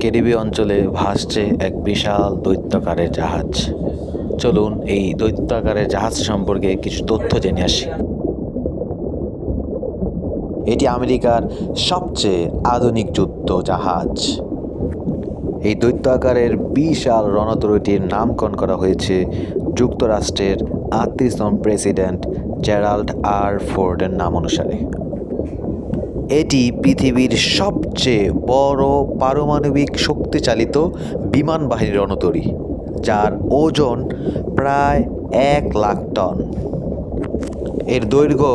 ক্যারিবীয় অঞ্চলে ভাসছে এক বিশাল দৈত্যাকারের জাহাজ। চলুন এই দৈত্যাকারের জাহাজ সম্পর্কে কিছু তথ্য জেনে আসি। এটি আমেরিকার সবচেয়ে আধুনিক যুদ্ধ জাহাজ। এই দৈত্য আকারের বিশাল রণতরীটির নামকরণ করা হয়েছে যুক্তরাষ্ট্রের আটত্রিশতম প্রেসিডেন্ট জেরাল্ড আর ফোর্ডের নাম অনুসারে। এটি পৃথিবীর সবচেয়ে বড় পারমাণবিক শক্তিচালিত বিমান বাহিনীর রণতরী যার ওজন প্রায় এক লাখ টন। এর দৈর্ঘ্য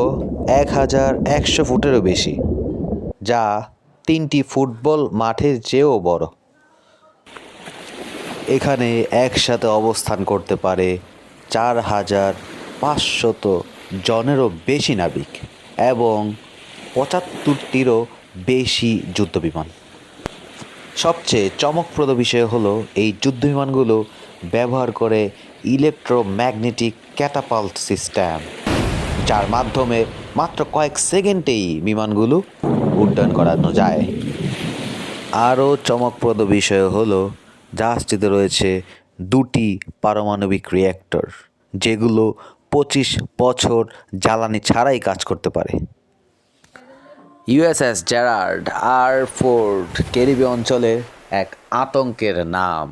এক হাজার একশো ফুটেরও বেশি, যা তিনটি ফুটবল মাঠের চেয়েও বড়। এখানে একসাথে অবস্থান করতে পারে চার হাজার পাঁচশত জনেরও বেশি নাবিক এবং পঁচাত্তরটিরও বেশি যুদ্ধবিমান। সবচেয়ে চমকপ্রদ বিষয় হলো এই যুদ্ধবিমানগুলো ব্যবহার করে ইলেকট্রোম্যাগনেটিক ক্যাটাপাল্ট সিস্টেম, যার মাধ্যমে মাত্র কয়েক সেকেন্ডেই বিমানগুলো উড্ডয়ন করানো যায়। আরও চমকপ্রদ বিষয় হলো জাহাজটিতে রয়েছে দুটি পারমাণবিক রিয়্যাক্টর যেগুলো পঁচিশ বছর জ্বালানি ছাড়াই কাজ করতে পারে। ইউএসএস জেরার্ড আর ফোর্ড ক্যারিবীয় অঞ্চলে এক আতঙ্কের নাম।